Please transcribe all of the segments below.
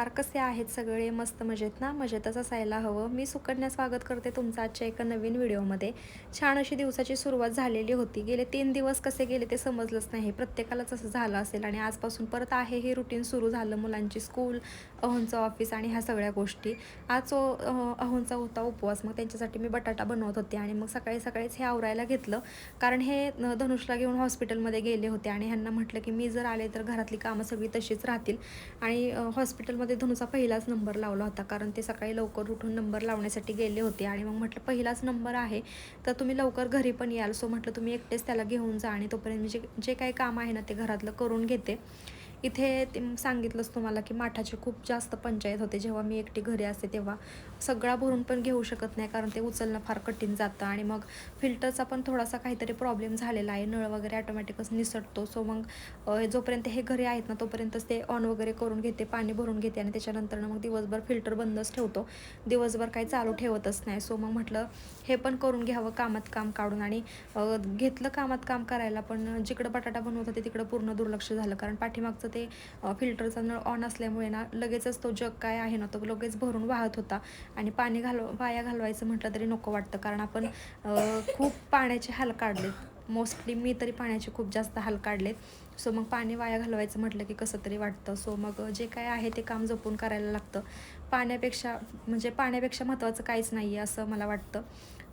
नमस्कार कसे आहेत सगळे? मस्त मजेत ना? मजेतच असायला हवं. मी सुकन्या स्वागत करते तुमचं आजच्या एका नवीन व्हिडिओमध्ये. छान अशी दिवसाची सुरुवात झालेली होती. गेले तीन दिवस कसे गेले ते समजलंच नाही. प्रत्येकालाच असं झालं असेल आणि आजपासून परत आहे हे रुटीन सुरू झालं मुलांची स्कूल अहोंचं ऑफिस आणि ह्या सगळ्या गोष्टी. आज जो अहोंचा होता उपवास. मग त्यांच्यासाठी मी बटाटा बनवत होते आणि मग सकाळी सकाळीच हे आवरायला घेतलं. कारण हे धनुषला घेऊन हॉस्पिटलमध्ये गेले होते आणि ह्यांना म्हटलं की मी जर आले तर घरातली कामं सगळी तशीच राहतील. आणि हॉस्पिटलमध्ये धनुचा पहिलाच नंबर लावला होता. कारण ते सकाळी लवकर उठून नंबर लावण्यासाठी गेले होते. आणि मग म्हटलं पहिलाच नंबर आहे. तर तुम्ही लवकर घरी पण याल. सो म्हटलं तुम्ही एकटेच त्याला घेऊन जा. आणि तोपर्यंत मी जे जे काही काम आहे ना ते घरातलं करून घेते. इथे ते सांगितलंच तुम्हाला की माठाची खूप जास्त पंचायत होते. जेव्हा मी एकटी घरी असते तेव्हा सगळा भरून पण घेऊ शकत नाही कारण ते उचलणं फार कठीण जातं आणि मग फिल्टरचा पण थोडासा काहीतरी प्रॉब्लेम झालेला आहे. नळ वगैरे ऑटोमॅटिकच निसटतो. सो मग जोपर्यंत हे घरी आहेत ना तोपर्यंतच ते ऑन वगैरे करून घेते पाणी भरून घेते आणि त्याच्यानंतर मग दिवसभर फिल्टर बंदच ठेवतो. दिवसभर काही चालू ठेवतच नाही. सो मग म्हटलं हे पण करून घ्यावं कामात काम काढून आणि घेतलं कामात काम करायला पण जिकडं बटाटा बनवत होते तिकडं पूर्ण दुर्लक्ष झालं. कारण पाठीमागचं ते फिल्टरचा नळ ऑन असल्यामुळे ना लगेचच तो जग काय आहे ना तो लगेच भरून वाहत होता. आणि पाणी घालव वाया घालवायचं म्हटलं तरी नको वाटतं. कारण आपण खूप पाण्याचे हाल काढलेत. मोस्टली मी तरी पाण्याचे खूप जास्त हाल काढलेत. सो मग पाणी वाया घालवायचं म्हटलं की कसं तरी वाटतं. सो मग जे काय आहे ते काम जपून करायला लागतं. पाण्यापेक्षा म्हणजे पाण्यापेक्षा महत्त्वाचं काहीच नाही आहे असं मला वाटतं.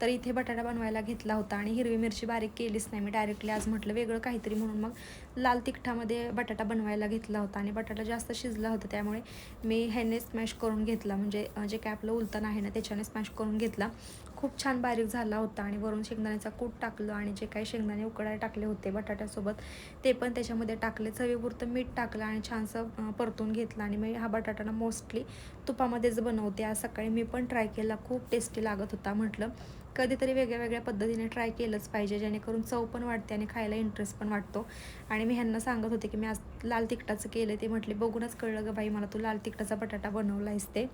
तर इथे बटाटा बनवायला घेतला होता आणि हिरवी मिरची बारीक केलीच नाही. मी डायरेक्टली आज म्हटलं वेगळं काहीतरी म्हणून. मग लाल तिखटामध्ये बटाटा बनवायला घेतला होता आणि बटाटा जास्त शिजला होता. त्यामुळे मी ह्याने स्मॅश करून घेतला. म्हणजे जे काय आपलं उलतण आहे ना त्याच्याने स्मॅश करून घेतला. खूप छान बारीक झाला होता आणि वरून शेंगदाण्याचा कूट टाकलं आणि जे काही शेंगदाणे उकडायला टाकले होते बटाट्यासोबत ते पण त्याच्यामध्ये टाकले. चवीपुरतं मीठ टाकलं आणि छानसं परतून घेतलं आणि मी हा बटाटा ना मोस्टली तुपामध्येच बनवते. आज सकाळी मी पण ट्राय केला खूप टेस्टी लागत होता म्हटलं. कधीतरी वेगळ्या वेगळ्या पद्धतीने ट्राय केलंच पाहिजे जेणेकरून चव पण वाटते आणि खायला इंटरेस्ट पण वाटतो आणि मी ह्यांना सांगत होते की मी आज लाल तिखटाचं केलं ते म्हटले बघूनच कळलं ग बाई मला तू लाल तिखटाचा बटाटा बनवला आहेस ते.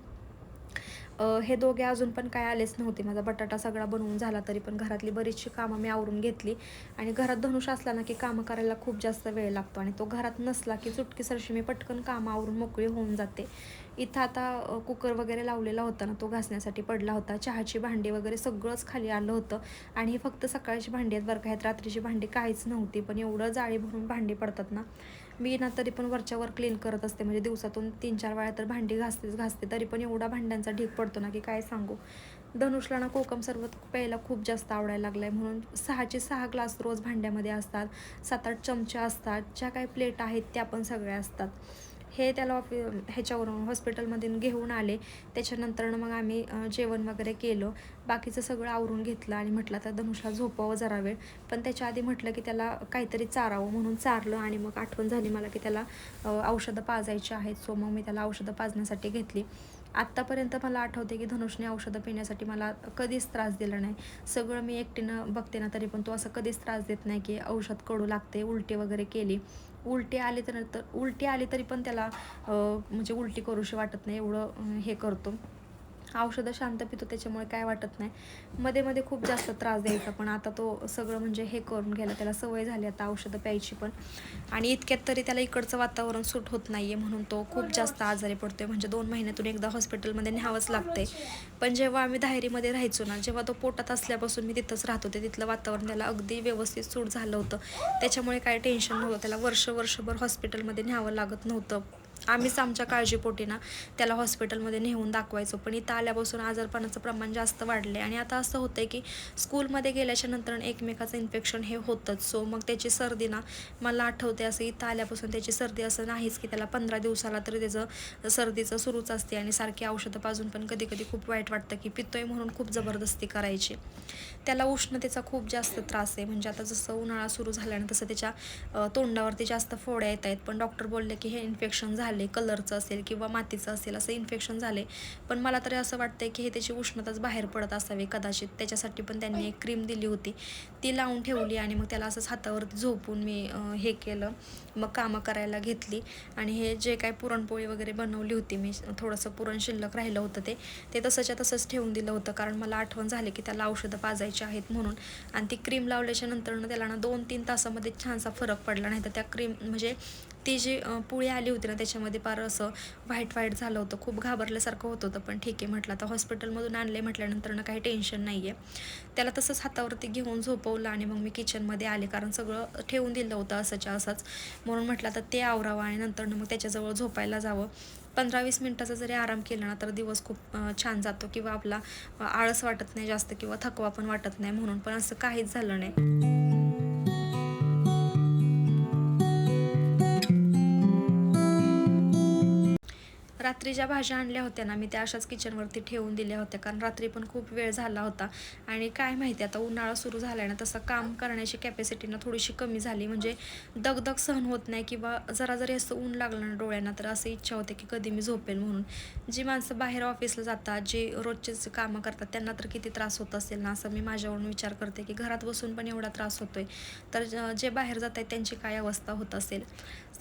हे दोघे अजून पण काय आलेच नव्हते. माझा बटाटा सगळा बनवून झाला तरी पण घरातली बरीचशी कामं मी आवरून घेतली. आणि घरात धनुष असला ना की कामं करायला खूप जास्त वेळ लागतो आणि तो घरात नसला की चुटकी सरशी मी पटकन कामं आवरून मोकळी होऊन जाते. इथं आता कुकर वगैरे लावलेला होता ना तो घासण्यासाठी पडला होता. चहाची भांडी वगैरे सगळंच खाली आलं होतं. आणि हे फक्त सकाळची भांडी आहेत बरं का. आहेत रात्रीची भांडी काहीच नव्हती. पण एवढं जाळी भरून भांडी पडतात ना. मी ना तरी पण वरच्यावर क्लीन करत असते. म्हणजे दिवसातून तीन चार वेळा तर भांडी घासतेच घासते. तरी पण एवढा भांड्यांचा ढीक पडतो ना की काय सांगू? धनुषला ना कोकम सरबत प्यायला खूप जास्त आवडायला लागलं आहे म्हणून सहाचे सहा ग्लास रोज भांड्यामध्ये असतात. सात आठ चमचे असतात. ज्या काही प्लेट आहेत त्या पण सगळ्या असतात. हे त्याला ऑफि ह्याच्यावरून हॉस्पिटलमधून घेऊन आले. त्याच्यानंतर मग आम्ही जेवण वगैरे केलं. बाकीचं सगळं आवरून घेतलं आणि म्हटलं आता धनुषला झोपावं जरा वेळ. पण त्याच्या आधी म्हटलं की त्याला काहीतरी चारावं म्हणून चारलं आणि मग आठवण झाली मला की त्याला औषधं पाजायची आहेत. सो मग मी त्याला औषधं पाजण्यासाठी घेतली. आत्तापर्यंत मला आठवते की धनुषने औषधं पिण्यासाठी मला कधीच त्रास दिला नाही. सगळं मी एकटीनं बघते ना तरी पण तो असं कधीच त्रास देत नाही की औषध कडू लागते उलटी वगैरे केली. उलटी आले तर नंतर उलटी आली तरी पण त्याला म्हणजे उलटी करूशी वाटत नाही एवढं हे करतो. औषधं शांत पितो त्याच्यामुळे काय वाटत नाही. मध्ये मध्ये खूप जास्त त्रास द्यायचा पण आता तो सगळं म्हणजे हे करून गेला त्याला सवय झाली आता औषधं प्यायची पण. आणि इतक्यात तरी त्याला इकडचं वातावरण सूट होत नाही आहे म्हणून तो खूप जास्त आजारी पडतोय. म्हणजे दोन महिन्यातून एकदा हॉस्पिटलमध्ये न्यावंच लागते पण जेव्हा आम्ही धायरीमध्ये राहायचो ना जेव्हा तो पोटात असल्यापासून मी तिथंच राहत होते. तिथलं वातावरण त्याला अगदी व्यवस्थित सूट झालं होतं. त्याच्यामुळे काय टेन्शन नव्हतं. त्याला वर्ष वर्षभर हॉस्पिटलमध्ये न्यावं लागत नव्हतं. आम्हीच आमच्या काळजीपोटी ना त्याला हॉस्पिटलमध्ये नेऊन दाखवायचो. पण इथं आल्यापासून आजारपणाचं प्रमाण जास्त वाढले आणि आता असं होतं आहे की स्कूलमध्ये गेल्याच्यानंतर एकमेकाचं इन्फेक्शन हे होतंच. सो मग त्याची सर्दी ना मला आठवते असं इथं आल्यापासून त्याची सर्दी असं नाहीच की त्याला पंधरा दिवसाला तरी त्याचं सर्दीचं सुरूच असते. आणि सारखी औषधं पाजून पण कधी कधी खूप वाईट वाटतं की पितोय म्हणून खूप जबरदस्ती करायची. त्याला उष्णतेचा खूप जास्त त्रास आहे. म्हणजे आता जसं उन्हाळा सुरू झाल्यानं तसं त्याच्या तोंडावरती जास्त फोड्या येत आहेत. पण डॉक्टर बोलले की हे इन्फेक्शन झाले कलरचं असेल किंवा मातीचं असेल असं इन्फेक्शन झाले. पण मला तरी असं वाटतंय की हे त्याची उष्णताच बाहेर पडत असावी कदाचित. त्याच्यासाठी पण त्यांनी एक क्रीम दिली होती. ती लावून ठेवली आणि मग त्याला असंच हातावरती झोपून मी हे केलं. मग कामं करायला घेतली. आणि हे जे काय पुरणपोळी वगैरे बनवली होती मी थोडंसं पुरण शिल्लक राहिलं होतं ते ते तसंच्या तसंच ठेवून दिलं होतं. कारण मला आठवण झाली की त्याला औषधं पाजायची आहेत म्हणून. आणि ती क्रीम लावल्याच्या नंतर त्याला ना दोन तीन तासामध्ये छानसा फरक पडला. नाही तर त्या क्रीम म्हणजे ती जी पुळी पोळी आली होती ना त्याच्यामध्ये फार असं व्हाईट व्हाईट झालं होतं. खूप घाबरल्यासारखं होत होतं. पण ठीक आहे म्हटलं. आता हॉस्पिटलमधून आणले म्हटल्यानंतर ना काही टेन्शन नाही आहे त्याला तसंच हातावरती घेऊन झोपवलं आणि मग मी किचनमध्ये आले. कारण सगळं ठेवून दिलं होतं असंच्या असंच. म्हणून म्हटलं आता ते आवरावं आणि नंतर मग त्याच्याजवळ झोपायला जावं. पंधरा वीस मिनटाचा जरी आराम केला ना तर दिवस खूप छान जातो किंवा आपला आळस वाटत नाही जास्त किंवा थकवा पण वाटत नाही म्हणून पण असं काहीच झालं नाही. रात्री ज्या भाज्या आणल्या होत्या ना मी त्या अशाच किचनवरती ठेवून दिल्या होत्या. कारण रात्री पण खूप वेळ झाला होता. आणि काय माहिती आता उन्हाळा सुरू झाला आहे ना तसं काम करण्याची कॅपॅसिटी ना थोडीशी कमी झाली. म्हणजे दगदग सहन होत नाही किंवा जरा जरी असं ऊन लागलं ना डोळ्यांना तर असं इच्छा होते की कधी मी झोपेल म्हणून. जी माणसं बाहेर ऑफिसला जातात जे रोजचेच कामं करतात त्यांना तर किती त्रास होत असेल ना? असं मी माझ्यावरून विचार करते की घरात बसून पण एवढा त्रास होतोय. तर ज- जे बाहेर जात आहेत त्यांची काय अवस्था होत असेल?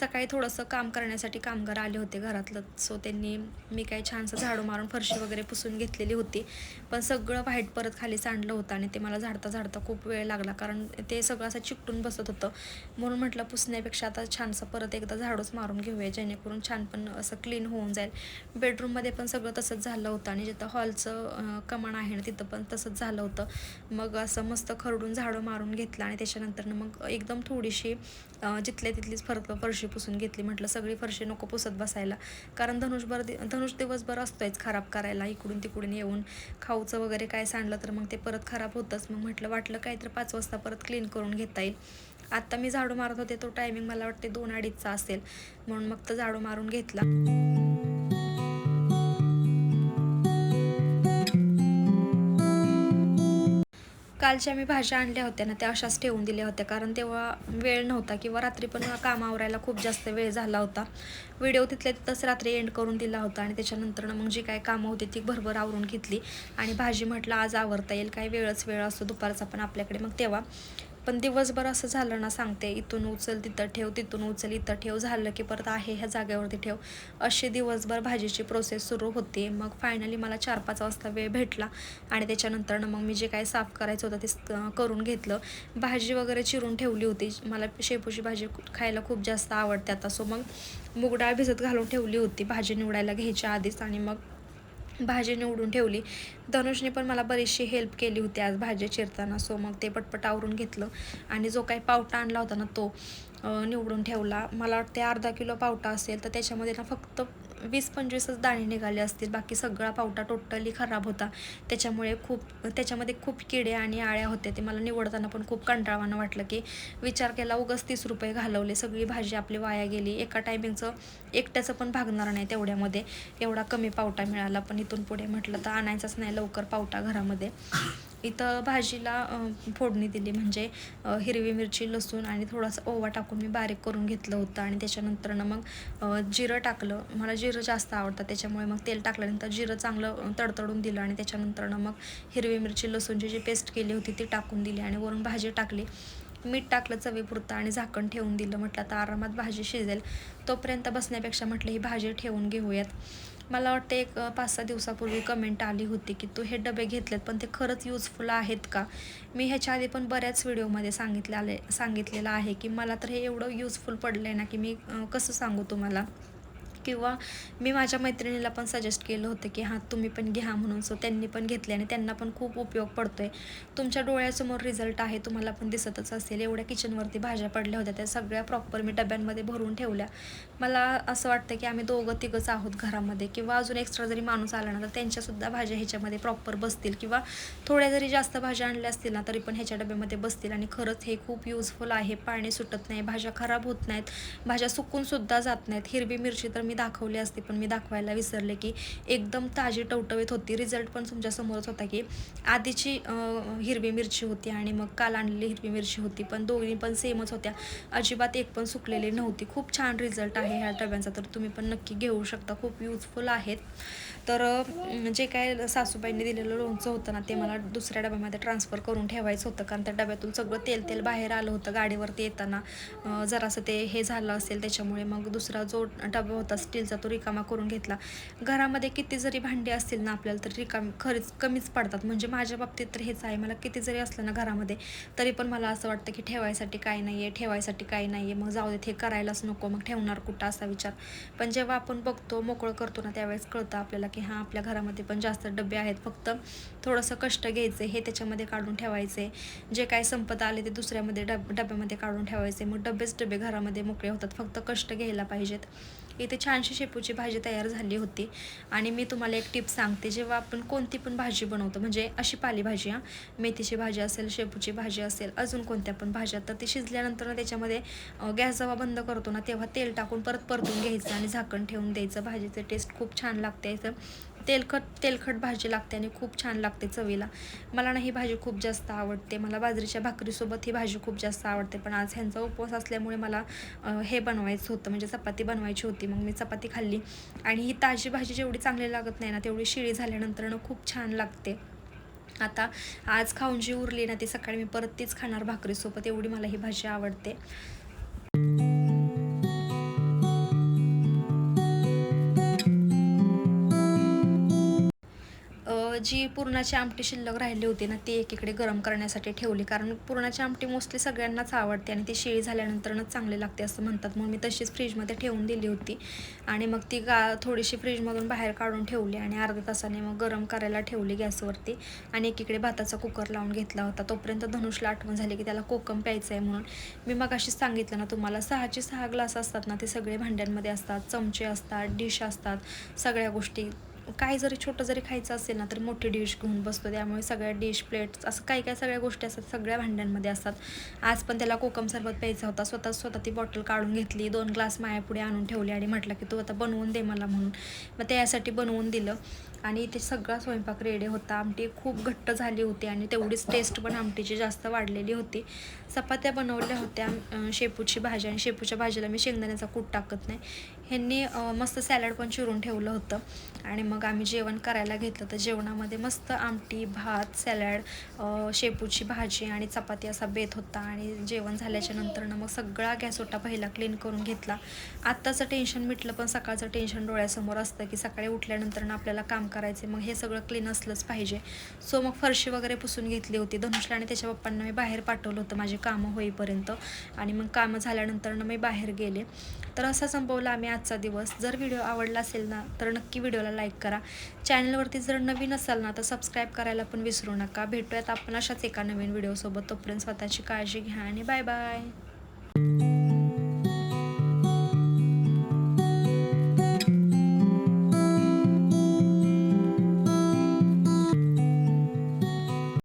सकाळी थोडंसं काम करण्यासाठी कामगार आले होते घरातलं. सो त्यांनी आणि मी काही छानसं झाडू मारून फरशी वगैरे पुसून घेतलेली होती. पण सगळं व्हाईट परत खाली सांडलं होतं आणि ते मला झाडता झाडता खूप वेळ लागला. कारण ते सगळं असं चिकटून बसत होतं. म्हणून म्हटलं पुसण्यापेक्षा आता छानसं परत एकदा झाडूच मारून घेऊया जेणेकरून छान पण असं क्लीन होऊन जाईल. बेडरूममध्ये पण सगळं तसंच झालं होतं आणि जिथं हॉलचं कमान आहे ना तिथं पण तसंच झालं होतं. मग असं मस्त खरडून झाडू मारून घेतलं आणि त्याच्यानंतर मग एकदम थोडीशी जिथल्या तिथलीच फरक फरशी पुसून घेतली. म्हटलं सगळी फरशी नको पुसत बसायला. कारण धनुषभर दि- धनुष दिवसभर असतोयच खराब करायला इकडून तिकडून येऊन. खाऊचं वगैरे काय सांडलं तर मग ते परत खराब होतंच. मग म्हटलं वाटलं काय तर पाच वाजता परत क्लीन करून घेता येईल. आत्ता मी झाडू मारत होते तो टायमिंग मला वाटते दोन अडीचचा असेल. म्हणून मग तर झाडू मारून घेतला. कालच्या मी भाज्या आणल्या होत्या ना त्या अशाच ठेवून दिल्या होत्या. कारण तेव्हा वेळ नव्हता किंवा रात्री पण काम आवरायला खूप जास्त वेळ झाला होता. व्हिडिओ तिथल्या तिथंच रात्री एंड करून दिला होता आणि त्याच्यानंतर मग जी काय कामं होती ती भरभर आवरून घेतली. आणि भाजी म्हटलं आज आवरता येईल काही वेळच वेळ असतो दुपारचा पण आपल्याकडे. मग तेव्हा पण दिवसभर असं झालं ना सांगते. इथून उचल तिथं ठेव तिथून उचल इथं ठेव. झालं की परत आहे ह्या जागेवरती ठेव. अशी दिवसभर भाजीची प्रोसेस सुरू होते. मग फायनली मला चार पाच वाजता वेळ भेटला आणि त्याच्यानंतर मग मी जे काय साफ करायचं होतं ते करून घेतलं. भाजी वगैरे चिरून ठेवली होती. मला शेपूची भाजी खायला खूप जास्त आवडते आता. सो मग मूग डाळ भिजत घालून ठेवली होती. भाजी निवडायला घ्यायच्या आधीच आणि मग भाजी निवडून ठेवली. धनुषने पण मला बरीचशी हेल्प केली होती आज भाजी चिरताना. सो मग ते पटपट आवरून घेतलं. आणि जो काही पावटा आणला होता ना तो निवडून ठेवला. मला वाटते अर्धा किलो पावटा असेल तर त्याच्यामध्ये ना फक्त वीस पंचवीसच दाणे निघाले असतील. बाकी सगळा पावटा टोटली खराब होता. त्याच्यामुळे खूप त्याच्यामध्ये खूप किडे आणि आळ्या होत्या. ते मला निवडताना पण खूप कंटाळवानं वाटलं की विचार केला उगाच तीस रुपये घालवले. सगळी भाजी आपली वाया गेली. एका टायमिंगचं एकट्याचं पण भागणार नाही तेवढ्यामध्ये. एवढा कमी पावटा मिळाला. पण इथून पुढे म्हटलं तर आणायचाच नाही लवकर पावटा घरामध्ये. इथं भाजीला फोडणी दिली. म्हणजे हिरवी मिरची लसूण आणि थोडासा ओवा टाकून मी बारीक करून घेतलं होतं. आणि त्याच्यानंतरनं मग जिरं टाकलं. मला जिरं जास्त आवडतं. त्याच्यामुळे मग तेल टाकल्यानंतर जिरं चांगलं तडतडून दिलं. आणि त्याच्यानंतरनं मग हिरवी मिरची लसूणची जी पेस्ट केली होती ती टाकून दिली. आणि वरून भाजी टाकली. मीठ टाकलं चवीपुरतं आणि झाकण ठेवून दिलं. म्हटलं आता आरामात भाजी शिजेल. तोपर्यंत बसण्यापेक्षा म्हटलं ही भाजी ठेवून घेऊयात. मला वाटतं एक पाच सहा दिवसापूर्वी कमेंट आली होती की तू हे डबे घेतलेत पण ते खरंच युजफुल आहेत का? मी ह्याच्या आधी पण बऱ्याच व्हिडिओमध्ये सांगितले आले सांगितलेलं आहे की मला तर हे एवढं युजफुल पडलं आहे ना की मी कसं सांगू तुम्हाला? किंवा मी माझ्या मैत्रिणीला पण सजेस्ट केलं होतं की हां तुम्ही पण घ्या म्हणून. सो त्यांनी पण घेतले आणि त्यांना पण खूप उपयोग पडतो आहे तुमच्या डोळ्यासमोर रिझल्ट आहे तुम्हाला पण दिसतच असेल. एवढ्या किचनवरती भाज्या पडल्या होत्या त्या सगळ्या प्रॉपर मी डब्यांमध्ये भरून ठेवल्या. मला असं वाटतं की आम्ही दोघं तिघंच आहोत घरामध्ये. किंवा अजून एक्स्ट्रा जरी माणूस आला ना तर त्यांच्यासुद्धा भाज्या ह्याच्यामध्ये प्रॉपर बसतील. किंवा थोड्या जरी जास्त भाज्या आणल्या असतील ना तरी पण ह्याच्या डब्यामध्ये बसतील. आणि खरंच हे खूप युजफुल आहे. पाणी सुटत नाही भाज्या खराब होत नाहीत भाज्या सुकूनसुद्धा जात नाहीत. हिरवी मिरची तर मी मी दाखवली असते पण मी दाखवायला विसरले की एकदम ताजी टवटवीत होती. रिझल्ट पण तुमच्यासमोरच होता की आधीची हिरवी मिरची होती आणि मग काल आणलेली हिरवी मिरची होती पण दोन्ही पण सेमच होत्या. अजिबात एक पण सुकलेली नव्हती. खूप छान रिझल्ट आहे ह्या डब्यांचा तर तुम्ही पण नक्की घेऊ शकता. खूप युजफुल आहेत. तर जे काय सासूबाईंनी दिलेलं लोणचं होतं ना ते मला दुसऱ्या डब्यामध्ये ट्रान्सफर करून ठेवायचं होतं कारण त्या डब्यातून सगळं तेल तेल बाहेर आलं होतं गाडीवरती येताना. जरासं ते हे झालं असेल त्याच्यामुळे मग दुसरा जो डबा होता स्टीलचा तो रिकामा करून घेतला. घरामध्ये किती जरी भांडी असतील ना आपल्याला तर रिकाम खरंच कमीच पडतात. म्हणजे माझ्या बाबतीत तर हेच आहे. मला किती जरी असलं ना घरामध्ये तरी पण मला असं वाटतं की ठेवायसाठी काय नाही आहे ठेवायसाठी काय नाही आहे मग जाऊ देत हे करायलाच नको. मग ठेवणार कुठं असा विचार. पण जेव्हा आपण बघतो मोकळं करतो ना त्यावेळेस कळतं आपल्याला की हां आपल्या घरामध्ये पण जास्त डबे आहेत. फक्त थोडंसं कष्ट घ्यायचं हे त्याच्यामध्ये काढून ठेवायचे. जे काय संपत आले ते दुसऱ्यामध्ये डब डब्यामध्ये काढून ठेवायचे. मग डबेच डबे घरामध्ये मोकळे होतात. फक्त कष्ट घ्यायला पाहिजेत. इथे छानशी शेपूची भाजी तयार झाली होती. आणि मी तुम्हाला एक टिप सांगते जेव्हा आपण कोणती पण भाजी बनवतो म्हणजे अशी पालेभाजी हां मेथीची भाजी असेल शेपूची भाजी असेल अजून कोणत्या पण भाज्या तर ती शिजल्यानंतर ना त्याच्यामध्ये गॅस जेव्हा बंद करतो ना तेव्हा तेल टाकून परत परतून घ्यायचं आणि झाकण ठेवून द्यायचं. भाजीचं टेस्ट खूप छान लागते तेलकट तेलखट तेलखट भाजी लागते आणि खूप छान लागते चवीला. मला ना ही भाजी खूप जास्त आवडते. मला बाजरीच्या भाकरीसोबत ही भाजी खूप जास्त आवडते. पण आज ह्यांचा उपवास असल्यामुळे मला हे बनवायचं होतं. म्हणजे चपाती बनवायची होती. मग मी चपाती खाल्ली. आणि ही ताजी भाजी जेवढी चांगली लागत नाही ना तेवढी शिळी झाल्यानंतर ना खूप छान लागते. आता आज खाऊन जी उरली ना ती सकाळी मी परत तीच खाणार भाकरीसोबत. एवढी मला ही भाजी आवडते. जी पुरणाची आमटी शिल्लक राहिली होती ना ती एकीकडे गरम करण्यासाठी ठेवली. कारण पुरणाची आमटी मोस्टली सगळ्यांनाच आवडते आणि ती शिळी झाल्यानंतरच चांगली लागते असं म्हणतात. म्हणून मी तशीच फ्रीजमध्ये ठेवून दिली होती. आणि मग ती गा थोडीशी फ्रीजमधून बाहेर काढून ठेवली आणि अर्ध्या तासाने मग गरम करायला ठेवली गॅसवरती. आणि एकीकडे भाताचा कुकर लावून घेतला होता. तोपर्यंत धनुषला आठवण झाली की त्याला कोकम प्यायचं आहे म्हणून. मी मग अशीच सांगितलं ना तुम्हाला सहाचे सहा ग्लास असतात ना ते सगळे भांड्यांमध्ये असतात. चमचे असतात डिश असतात. सगळ्या गोष्टी काय जरी छोटं जरी खायचं असेल ना तर मोठी डिश घेऊन बसतो. त्यामुळे सगळ्या डिश प्लेट्स असं काही काही सगळ्या गोष्टी असतात सगळ्या भांड्यांमध्ये असतात. आज पण त्याला कोकम सरबत प्यायचा होता. स्वतः स्वतः ती बॉटल काढून घेतली दोन ग्लास मायापुढे आणून ठेवली आणि म्हटलं की तू आता बनवून दे मला म्हणून. मग त्यासाठी बनवून दिलं. आणि ते सगळा स्वयंपाक रेडी होता. आमटी खूप घट्ट झाली होती आणि तेवढीच टेस्ट पण आमटीची जास्त वाढलेली होती. चपात्या बनवल्या होत्या शेपूची भाजी आणि शेपूच्या भाजीला मी शेंगदाण्याचा कूट टाकत नाही. ह्यांनी मस्त सॅलड पण चिरून ठेवलं होतं. आणि मग आम्ही जेवण करायला घेतलं तर जेवणामध्ये मस्त आमटी भात सॅलड शेपूची भाजी आणि चपाती असा बेत होता आणि जेवण झाल्याच्या नंतरनं मग सगळा गॅस ओटा पहिला क्लीन करून घेतला. आत्ताचं टेन्शन मिटलं पण सकाळचं टेन्शन डोळ्यासमोर असतं की सकाळी उठल्यानंतर आपल्याला काम करायचे मग हे सगळं क्लीन असलंच पाहिजे. सो मग फरशी वगैरे पुसून घेतली होती. धनुषला आणि त्याच्या पप्पांना मी बाहेर पाठवलं होतं माझी कामं होईपर्यंत. आणि मग कामं झाल्यानंतर मी बाहेर गेले. तर असा संपवला आम्ही आजचा दिवस. जर व्हिडिओ आवडला असेल ना तर नक्की व्हिडिओला लाईक करा. चॅनलवरती जर नवीन असाल ना तर सबस्क्राईब करायला पण विसरू नका. भेटूयात आपण अशाच एका नवीन व्हिडिओसोबत तोपर्यंत स्वतःची काळजी घ्या आणि बाय बाय